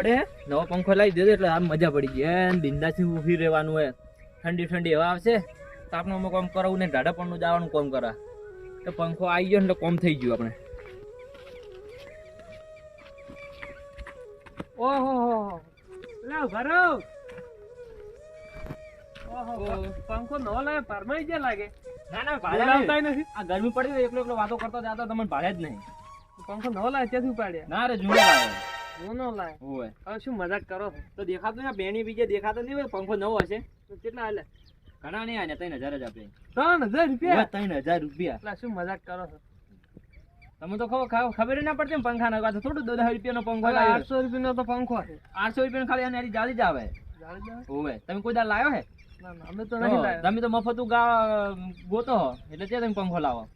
પડે નવો પંખો લાવી દેજો એટલે આમ મજા પડી ગઈ. એમ બિંદાસથી ઊભી રહેવાનું હે. ઠંડી ઠંડી હવા આવશે. તો આપણે અમે કામ કરાવું ને ઢાઢા પણ જવાનું કોમ કરા. તો પંખો આવી ગયો ને એટલે કોમ થઈ ગયું આપણે. ઓહો હો લા ભરો. પંખો નવો લાવે પરમાઈ ગયા લાગે. ના ના બોલાવતાય નથી. આ ગરમી પડી એકલો એકલો વાતો કરતો જતો તમને ભાડે જ નહીં. પંખો નવો લાગે ત્યાંથી ઉપાડ્યા. ના રે જૂનો લાવ્યો ઓય. હવે શું મજાક કરો તો દેખાતો ને બેની બીજે દેખાતો નહીં પંખો નવો હશે. તો કેટલા હાલે? ઘણા નહીં આને ત્રણ હજાર જ આપે. ત્રણ હજાર રૂપિયા? ત્રણ હજાર રૂપિયા. એટલે શું મજાક કરો છો? તમે તો ખબર ખબર- ના પડતી ને પંખા ના થોડું દોઢ રૂપિયાનો પંખો આઠસો રૂપિયાનો તો પંખો છે. આઠસો રૂપિયા ખાલી હારી જાળી જ આવે. ઓવે તમે કોઈ દાડ લાવ્યો હે? અમે તો નહીં લાવ્યા તમે તો મફત ગોતો હો એટલે ત્યાં તમે પંખો લાવો.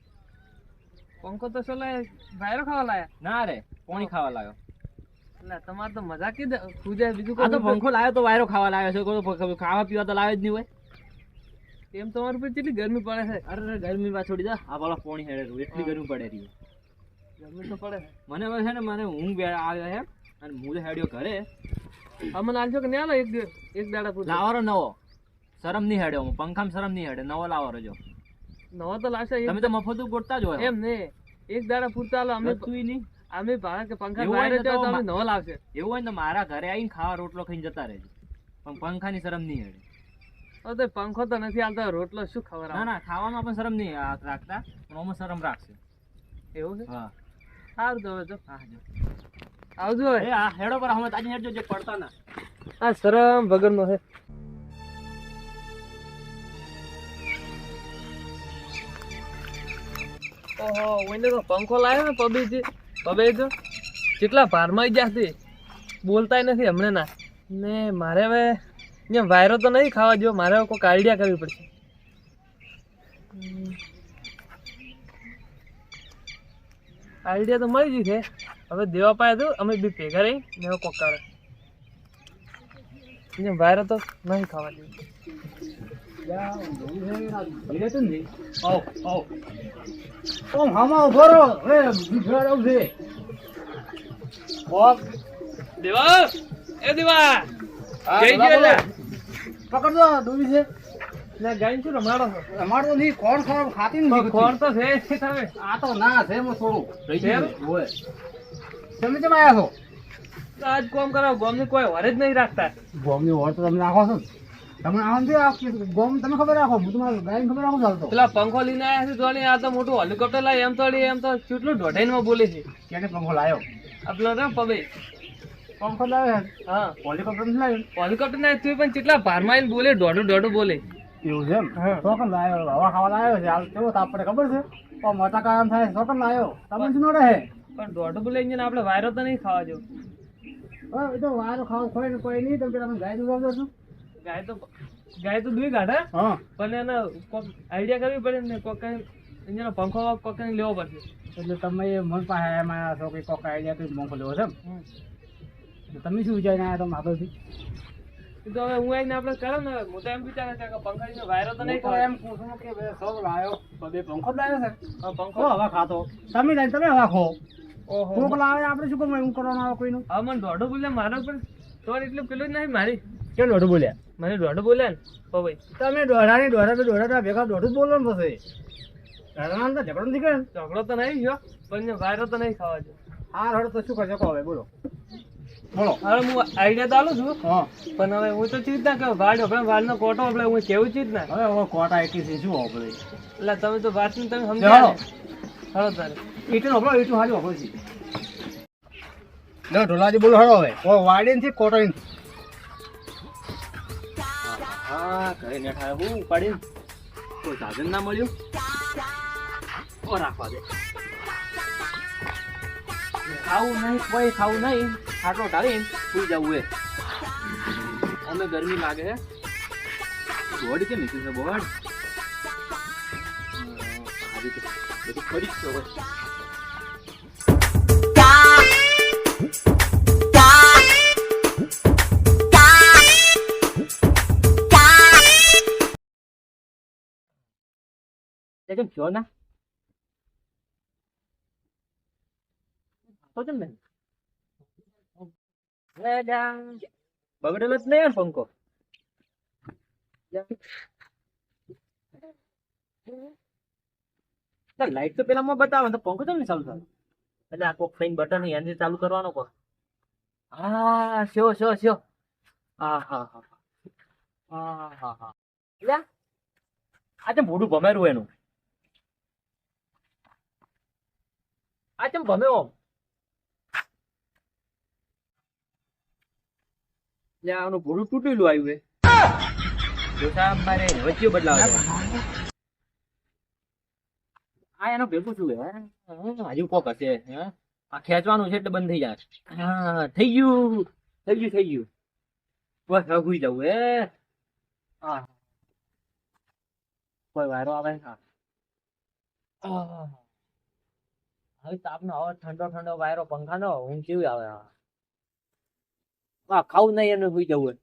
પંખો તો શું લાય વાયરો ખાવા લાયા. ના રે પોણી ખાવા લાવ્યો તમારે તો મજા જ ખુદે બીજું આ તો પંખો લાવ્યો તો વાયરો ખાવા લાવ્યો છે ખાવા પીવા તો લાવે જ નહીં હોય. એમ તમારું પર કેટલી ગરમી પડે છે? અરે ગરમી માં છોડી દે. આ વાળા પોણી હેડે એટલી ગરમી પડે રહી. ગરમી તો પડે મને હવે છે ને મને ઊંઘ આવે છે અને હું હેડ્યો ઘરે. અમને આલજો કે નહીં એક એક દાડા લાવારો નવો. શરમ નહીં હેડ્યો હું પંખામાં શરમ નહીં હેડે. નવો લાવારો જો. નવો તો લાવશે તમે તો મફતું ગોટતા જ હોય. એમ ને એક દાડા પૂરતા અમે વધતું નહીં. અમે ભાડા કે પંખા એવું હોય તો તમે નવો લાવશે. એવું હોય ને મારા ઘરે આવીને ખાવા રોટલો ખાઈને જતા રહેજો. પણ પંખાની શરમ નહીં હેડે તો પંખો તો નથી આવતો રોટલો શું ખબર ના ના ખાવામાં પણ શરમ નહીં રાખતા પણ ઓમાં શરમ રાખશે. એવું છે? હા. સારું તો હવે તો હા જો. આવજો હે આ હેડો પર હમણાં તાજી હેડજો જે પડતા ના. આ શરમ વગરનો છે. ઓહો ઓઈને તો પંખો લાવ્યો ને પબે પબે જો, કેટલા ભારમાં ગયા છે? બોલતાય નથી હમણે ના ને મારે હવે અહીંયા વાયરો તો નહીં ખાવા જો મારે હવે કોઈક આઈડિયા કરવી પડશે. આઈડિયા તો મળી ગઈ છે. હવે દેવા પાયા તો અમે બી ભેગા રહી ને હવે કોક કરે અહીંયા વાયરો તો નહીં ખાવા દેવું ઓમ હામાં ઊભો રહો હવે છે. કોક દેવા એ દેવા. જઈ ગયો. પકડજો છે. ને ગાય છું રમાડો છો? નહીં કોણ ખરાબ ખાતી નથી ખોર તો છે તમે આ તો ના છે મો થોડું હોય. તમે કેમ આવ્યા છો? આજ કોમ કરો ગોમની કોઈ વર જ નહીં રાખતા. ગોમની ઓળ તો તમે નાખો છો. તમે આવો ને આ ગોમ તમે ખબર રાખો હું તમારે ગાયને ખબર રાખો ચાલતો. પેલા પંખો લઈને આવ્યા છે થોડી આ તો મોટું હેલિકોપ્ટર લાવી એમ થોડી એમ તો કેટલું દોઢાઈ માં બોલે છે. ક્યારે પંખો લાયો? આ પેલો ને પબે. પંખો લાવ્યો હા. હોલિકોપ્ટર નથી લાવ્યો હેલિકોપ્ટર ના તું પણ કેટલા ભારમાં આવીને બોલે દોઢું દોઢું બોલે. એવું છે એમ? હા. તો લાવ્યો હવા ખાવા લાવ્યો છે. હાલ કેવો તાપ પડે ખબર છે? તો મોટા કામ થાય તો લાવ્યો તમે ન રહે પણ દોઢું બોલે ને આપણે વાયરો તો નહીં ખાવા જો એ તો વાયરો ખાવ કોઈ કોઈ નહીં તમે પેલા ગાય દુરાવજો છો ગાય તો ગાય તો દુઈ કાઢે હા? પણ એને કોક આઈડિયા કરવી પડે ને કોક એનો પંખો કોક લેવો પડશે. એટલે તમે એ મન પાસે એમાં આવ્યા છો કે કોક આઈડિયા કઈ પંખો લેવો છે એમ? તમે શું વિચારીને આવ્યા તમે આગળથી તો હવે હું આવીને આપણે કરો ને હું તો એમ વિચારે છે કે પંખાનો વાયરો તો નહીં હું ખાવા એમ પૂછું કે બે સૌ લાવ્યો બે પંખો. લાવ્યો છે. પંખો હવા ખાતો. તમે જાય તમે હવા ખો ઓહો. કોક લાવે આપણે શું કરવું? એવું કરવાનું આવે કોઈનું? હવે મને દોઢો બોલે મારો પણ. તો એટલું પેલું જ નહીં મારી. કેમ દોઢું બોલ્યા? મને દોઢું બોલ્યા ને? તો ભાઈ. તમે દોઢા તો દોઢા ભેગા દોઢું જ બોલવાનું પછી દોઢાના તો ઝઘડો નથી કરે ઝઘડો તો નહીં ગયો પણ વાયરો તો નહીં ખાવા જો આ રડ તો શું કરશો? કહો હવે બોલો. બોલો. હવે હું આઈડિયા તો આલું છું હા. પણ હવે હું તો ચીજ ના કે વાડ આપણે કોટો આપણે હું કેવું ચીજ ના હવે હવે કોટા એકી છે શું એટલે તમે તો વાત તમે સમજાવો હળો તારે. એટલું હોબળો ઈટું હારી હોબળો છે. ઢોલાજી બોલો હળો હવે. ઓ વાડીનથી કોટો ખાવું નહીં, કોઈ ખાવું નહીં. ખાટલો ટાળીને સુઈ જવું એ. અમે ગરમી લાગે છે કેમ બોડ છે, બોર્ડ? બધું પડી જ છે તે કેમ થયો ના તો બેન બગડેલો જ નહીં લાઈટ તો પેલામાં બતાવે તો પંખો કેમ ચાલુ થાય એટલે આ કોક ફાઈન બટન એનાથી ચાલુ કરવાનો કો હા સ્યો સ્યો સ્યો હા હા હા હા હા હા આજે મોઢું ભમેરું એનું આ ચમ ભમે ઓમ લે આનું ભૂરું તૂટેલું આવ્યું હે જોતા મારે વચ્ચે બદલાવ આ એનો ભેગું શું હે હજુ કોક હશે હે આ ખેંચવાનું છે એટલે બંધ થઈ જાય હા થઈ ગયું થઈ ગયું થઈ ગયું બસ હવે હુઈ જવું હે હા કોઈ વાયરો આવે. હવે તાપનો હવે ઠંડો ઠંડો વાયરો પંખાનો ઊંઘ કેવી આવે હા આ ખાવું નહીં એને હુઈ જવું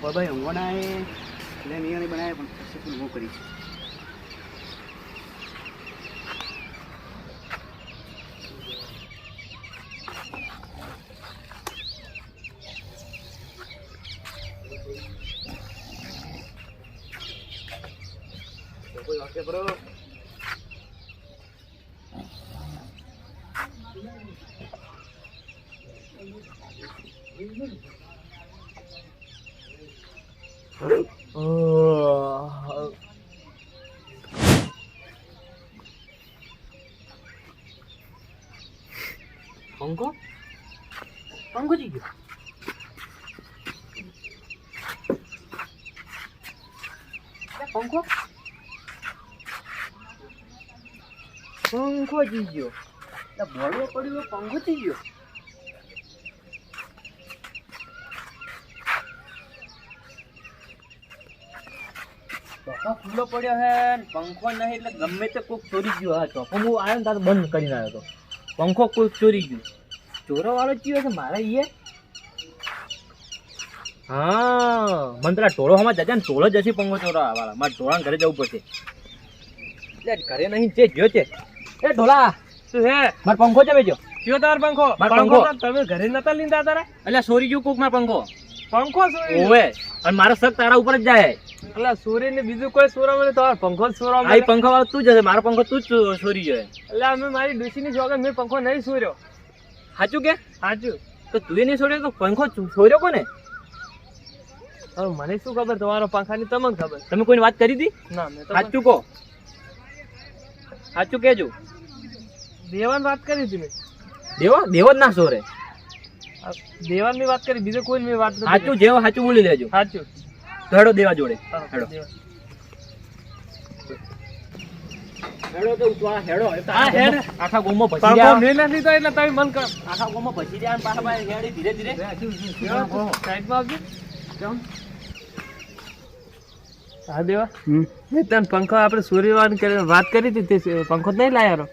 હે ભાઈ ઊંઘવાના એ એટલે નિયણી બનાવે પણ પછી પણ હું કરીશ કોઈ વાક્ય કરો પંખો પંખો જી ગયો લે, પંખો પંખો જી ગયો. એટલે બોલવો પડ્યો, પંખો થઈ ગયો. ચોખ્ખો ખુલ્લો પડ્યો હે પંખો નહીં એટલે ગમે તે કોક ચોરી ગયો. હા ચોખ્ખો હું આવ્યો તાર બંધ કરીને આવ્યો હતો પંખો કોઈક ચોરી ગયો. ચોરો વાળો ચિયો છે મારા ઈએ. હા, મને પેલા ટોળો હમણાં જશે ને ટોળો જશે પંખો ચોરો વાળા મારે ટોળા ઘરે જવું પડશે. એટલે ઘરે નહીં, જે જ્યો છે એ ઢોલા શું હે મારો પંખો છે બેજો. કયો તાર પંખો? માર પંખો. તમે ઘરે નતા લીંદા તારા? એટલે સોરી ગયું કોક માર પંખો. પંખો સોરી. ઓવે. અને મારો શક તારા ઉપર જ જાય. એટલે સોરી ને બીજું કોઈ સોરા મને તો પંખો સોરા આ પંખો વાળો તું જ હશે. મારો પંખો તું જ સોરી જોઈએ એટલે અમે મારી ડોશીની શોખે મેં પંખો નહીં સોર્યો. સાચું કે? સાચું તો તું નહીં સોર્યો તો પંખો સોર્યો કોને? મને શું ખબર? તમારો પંખાની તમને ખબર. તમે કોઈની વાત કરી હતી? ના મેં સાચું કહો. સાચું કેજો દેવાન વાત કરી હતી મેં. દેવો? દેવો જ ના સોરે. દેવાનની વાત કરી બીજો કોઈ મેં વાત નથી સાચું જેવો સાચું બોલી લેજો. સાચું. હેડો દેવા જોડે. હેડો. હેડો તો ઉતવા હેડો. એ આખા હેડ. ગોમમાં- આખા ગોમમાં ભસી પંખો મેં નથી લીધો એટલે તમે મન કર. આખા ગોમમાં પછી રહ્યા પાછા પાછા ધીરે ધીરે. સાઈડમાં આવજો. હા દેવા. હમ. તને પંખો આપણે સૂર્યવાન કરીને વાત કરી હતી તે પંખો નહીં લાયારો?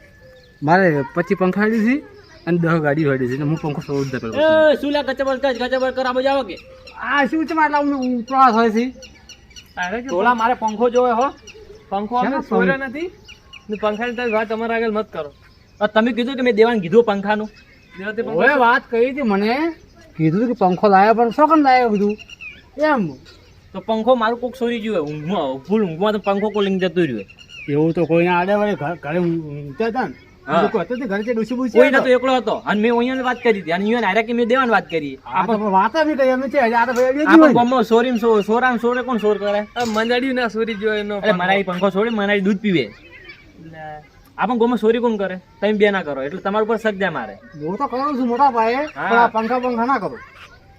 મારે પછી પંખા લીધી છે અને દહ ગાડી વાળી છે હું પંખો સૌ રૂપિયા કરું એ શું લા ગચબળ કચ ગચબળ કર મજા આવે કે. આ શું છે હું ઉતરાસ હોય છે? અરે ટોલા મારે પંખો જોવે હો. પંખો આપણે સૂર્ય નથી. ને પંખાની તમે વાત તમારા આગળ મત કરો. તમે કીધું કે મેં દેવાને કીધું પંખાનું. દેવા તે પંખો ઓએ વાત કરી હતી મને. કીધું કે પંખો લાવ્યો પણ શું કામ લાવ્યો કીધું એમ. તો પંખો મારું કોક સોરી ગયું હોય. ઊંઘમાં ફૂલ ઊંઘમાં તો પંખો કોલિંગ જતું રહ્યું. એવું તો કોઈને આડે વાળે ઘરે ઊંઘતા હતા ને? કોઈ ભાઈ ને. ના દૂધ પીવે. આપણ ગામમાં સોરી કોણ કરે? તમે બે ના કરો. એટલે તમારા ઉપર જાય મારે. હું તો કરું છું મોટા. પણ પંખા પંખા ના કરું.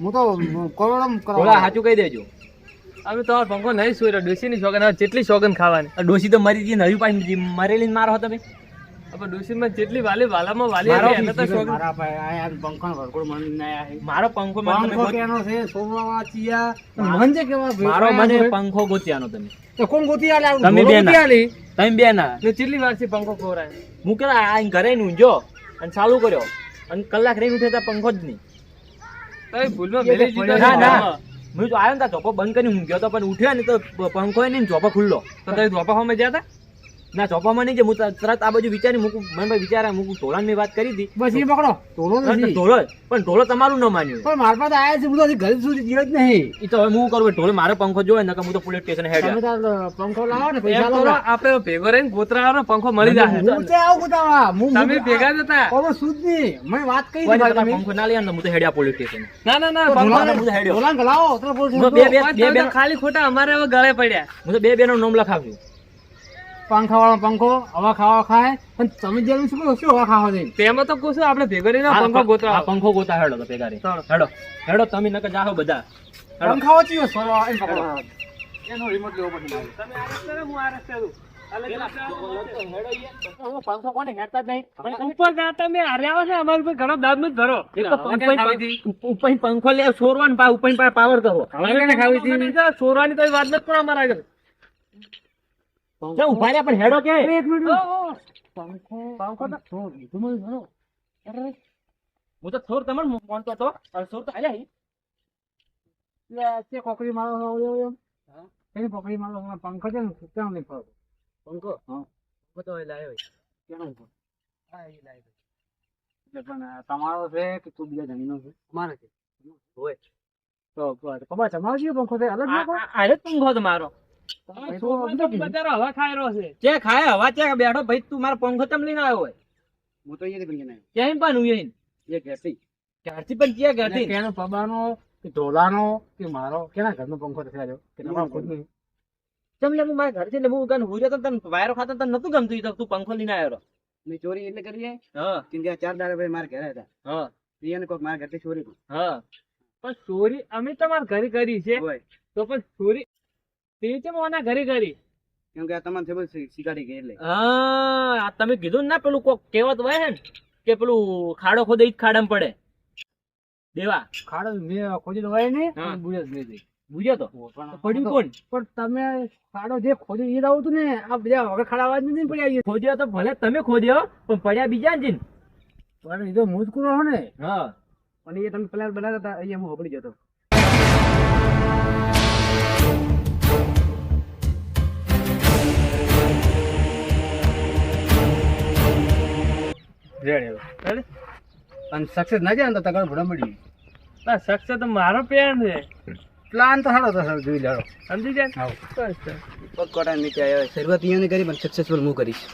હું તો કરોડમ સાચું કહી દેજો. અમે તો પંખો નહીં સૂર્યો ડોશીની શોગન હવે જેટલી શોગન ખાવાની. ડોસી તો મરી ગઈ નવી પાછી મરેલી ને મારો તમે આપણે ડોશીમાં જેટલી વાલી વાલામાં વાલી મારો હતી, એને તો શોગન મારા પાયે આ યાર પંખા વરકોડ મને ના મારો પંખો તમે પંખો કેનો છે? સોમવા ચિયા. મન છે કેવા મારો મને પંખો ગોત્યાનો તમે. તો કોણ ગોતી આલે? આ તમે બે ના. તમે બે ના ને વારથી પંખો ખોરાય. હું કે આ ઘરે નું જો અને ચાલુ કર્યો. અને કલાક રહી ઉઠે પંખો જ નહીં. તમે ભૂલમાં મેલી દીધો ના. ના હું તો આવ્યો ને ચોપો બંધ કરીને ઊંઘ્યો તો, પણ ઉઠ્યો ને તો પંખો ને ચોપો ખુલ્લો. તો તમે ધોપા હોમે ગયા હતા ના ચોપામાં નહીં જે હું તરત આ બાજુ વિચારી મૂકું. મને ભાઈ વિચારા મૂકું ઢોલાની મેં વાત કરી હતી. બસ એ પકડો. હા, નથી. ઢોલો પણ ઢોલો તમારું ન માન્યું. પણ મારા પાસે આયા છે હું તો ઘર સુધી જીવ જ નહીં. એ તો હવે હું કરું ઢોલે મારો પંખો જોવે ને હું તો પોલીસ સ્ટેશન હેડ પંખો લાવો ને પૈસા લાવો. આપણે ભેગો રહીને ગોતરા વાળો પંખો મળી જાય હું તે આવું કુતાવા હું તમે ભેગા જ હતા. ઓલો સુધ નહીં. મેં વાત કરી હતી. પંખો ના લઈ આવે ને હું તો હેડ્યા પોલીસ સ્ટેશન ના ના ના પંખો હેડ્યો. ઢોલાને લાવો તો પોલીસ હું તો બે બે બે ખાલી ખોટા અમારે હવે ગળે પડ્યા. હું તો બે બે નો નામ લખાવ્યું પંખા વાળો પંખો હવા ખાવા ખાય પણ તમે જેમ શું શું હવા ખાવા નહીં તેમાં તો કહું આપણે ભેગો ના પંખો ગોતા પંખો ગોતા હેડો તો ભેગા હેડો. હેડો તમે નકર જાહો બધા. પંખા ઓછી સોરો એમ પકડો. એનો રિમોટ લેવો પડશે તમે આ રસ્તે હું આ રસ્તે છે પંખો પંખો લે છોરવાનો પાવર કરો ખાવી ચોરવાની તો વાત નથી પણ અમારા આગળ. ઊભા રહ્યા પણ હેડો કે એક મિનિટ. હું તો થોર તમને મોનતો હતો અને થોર તો. લે, તે કોકરી મારો ઓયો. એની કોકરી મારો છો, પંખો છે ને કેમ નહીં ફરતો? પંખો હા. તો લાવ્યો. કેમ નહીં ફરતો? એટલે પણ તમારો છે કે તું બીજા જમીનો છે મારે છે હોય. તો ખબર તમારો જેવો પંખો છે અલગ જ પંખો તો મારો ભાઈ તો છોકરો તો બીજો બચારો હવા ખાઈ રહ્યો છે. ખાય હવા ચે બેઠો ભાઈ તું મારો પંખો ચમ લઈને આવ્યો હોય? હું તો અહીંયાથી ભણી આવ્યો. ક્યાંય પણ હું અહીં એ ઘેરથી. ક્યારથી પણ ક્યાં અને કેનો પબાનો કે ઢોલાનો કે મારો કેના ઘરનો પંખો છે કે તમારો ખુદનો? ચમ હું મારા ઘર એટલે હું ગન હુર્યો તો તને વાયરો ખાતો તને નતું ગમતું તું પંખો લઈને આવ્યો મેં ચોરી એટલે કરી છે? હા. કેમ કે ચાર દાડા ભાઈ મારા ઘરે હતા. હા. પ્રિયાને કોઈક મારા ઘરથી ચોરી હા. પણ ચોરી અમે તમારા ઘરે કરી છે. હોય. તો પણ ચોરી તે છે મોના ઘરે કરી કેમ કે આ શીખાડી ગઈ એટલે. હા તમે કીધું ને ના પેલું કોક કહેવત હોય છે ને કે પેલું ખાડો ખોદે ઈ ખાડામાં પડે. દેવા. ખાડો મેં તો હોય. પણ બુજે જ નહીં. બુજ્યો તો? પડ્યું કોણ? પણ તમે ખાડો જે ખોજ્યો એ લાવું તું ને આ બધા વગર ખાડા અવાજ નથી પડ્યા ખોદ્યો તો ભલે તમે ખોદ્યો પણ પડ્યા બીજા ને પણ એ તો મુજકુરો હો ને. હા. અને એ તમે પેલા બનાવતા હતા અહીંયા હું હોબળી જતો રેડી? અને સક્સેસ ના જાય ને તો તગડ ભડા મળી ના સક્ષ તો મારો પેન છે. પ્લાન તો સારો હતો જોઈ લેડો સમજી જાય આવો પગકોટા નીચે આવ્યો. શરૂઆત અહીંયાની કરી પણ સક્સેસફુલ હું કરીશ.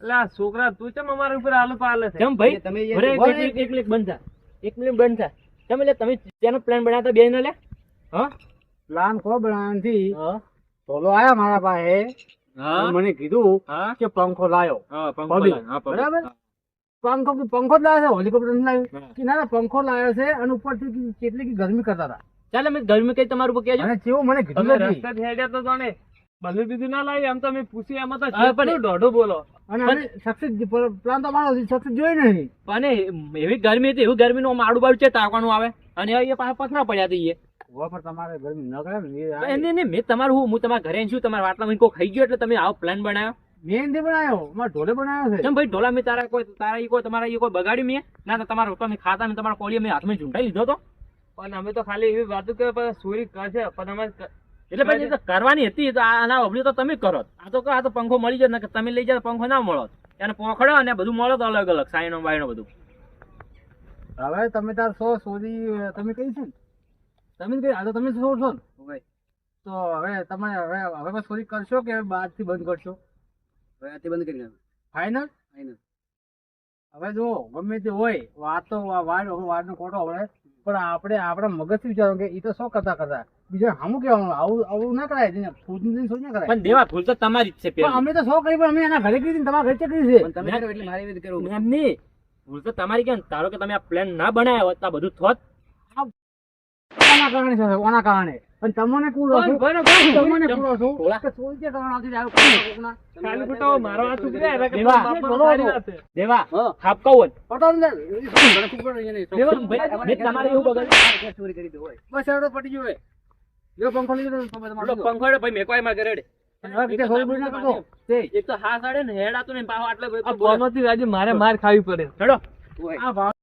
એટલે આ છોકરા તું ચમ અમારા ઉપર આલો પાલે છે? કેમ ભાઈ તમે એક મિનિટ, એક મિનિટ બંધ થા એક મિનિટ બંધ થા તમે લે તમે તેનો પ્લાન બનાવતા બે ને લે. હા? પ્લાન કો બનાવવાથી. હા. ટોલો આયા મારા પાસે. મને કીધું કે પંખો લાયો. બરાબર? પંખો કે પંખો જ લાવ્યો છે? હેલિકોપ્ટર લાવ્યો કે ના ના પંખો લાવ્યો છે અને ઉપરથી કેટલી ગરમી કરતા હતા. ચાલે મેં ગરમી કઈ તમારું કે અને કેવું મને કીધું રસ્તા હેડ્યા તો જાણે બધું બીજું ના લાવી આમ તો મેં પૂછી એમાં તો પણ- દોઢો બોલો. અને સક્સેસ પ્લાન તો મારો સક્સેસ જોઈ નહીં. અને એવી ગરમી હતી એવી ગરમીનું માડું બાડું છે તાકવાનું આવે. અને એ પાસે પથરા પડ્યા હતા તમારે ગરમી ન કરે ને એને ને મેં તમારું હું હું તમારા ઘરે છું તમારા વાટલામાં કોઈ ખાઈ ગયો એટલે તમે આવો પ્લાન બનાવ્યો મેં નથી બનાવ્યો મારા ઢોલે બનાવ્યો છે. કેમ ભાઈ ઢોલા મેં તારા કોઈ તારા ઈ કોઈ તમારા ઈ કોઈ બગાડ્યું મેં? ના તો તમારા રોટલા મેં ખાતા ને તમારા કોળીએ મેં હાથમાં ઝૂંટાઈ લીધો તો. પણ અમે તો ખાલી એવી વાતો કે પછી ચોરી કરશે પણ અમે એટલે પછી તો કરવાની હતી તો આના ના તો તમે કરો આ તો કહો, આ તો પંખો મળી જાય ને તમે લઈ જાઓ પંખો ના મળો એને પોખડો અને બધું મળો તો અલગ અલગ સાઈનો બાઈનો બધું. હવે તમે તાર સો સોરી તમે કહી છે ને? તમે કઈ આ તો તમે શું છો ને તો હવે તમે હવે હવે બસ થોડી કરશો કે બાદથી બંધ કરશો? હવે આથી બંધ કરી નાખો. ફાઈનલ ફાઇનલ હવે જો ગમે તે હોય વાત તો વાર વાડ વાડ નો ખોટો હોય પણ આપણે આપણા મગજ વિચારો કે એ તો શું કરતા કરતા. બીજા હામું કેવાનું આવું આવું ના કરાય છે ખુદની સોચ ના કરાય. પણ દેવા ભૂલ તો તમારી જ છે પણ અમે તો શું કરી પણ અમે એના ઘરે કરી તમારા ઘરે કરી છે. તમે કરો એટલે મારે રીતે કરો એમ નહીં. ભૂલ તો તમારી કેમ? તારો કે તમે આ પ્લાન ના બનાવ્યો હોત તો આ બધું થોત. ઓના કારણે છે? કારણે? પણ તમને છું. તમને છું. કે આવતી મારો હાથ ઉતરે દેવા. દેવા હા. પટાવું ને, એ શું ઘરે ખૂબ પડે એને. દેવા ભાઈ તમારે એવું બગાડ્યું ચોરી કરી તો હોય. બસ એવડો પટી ગયો એ. લ્યો પંખો લીધો તો તમે તમારો પંખો હેડે ભાઈ મેકવાયમાં. તે, એક તો હા સાડે ને પાછો આટલે મારે માર ખાવી પડે. હેડો. આ ભાવ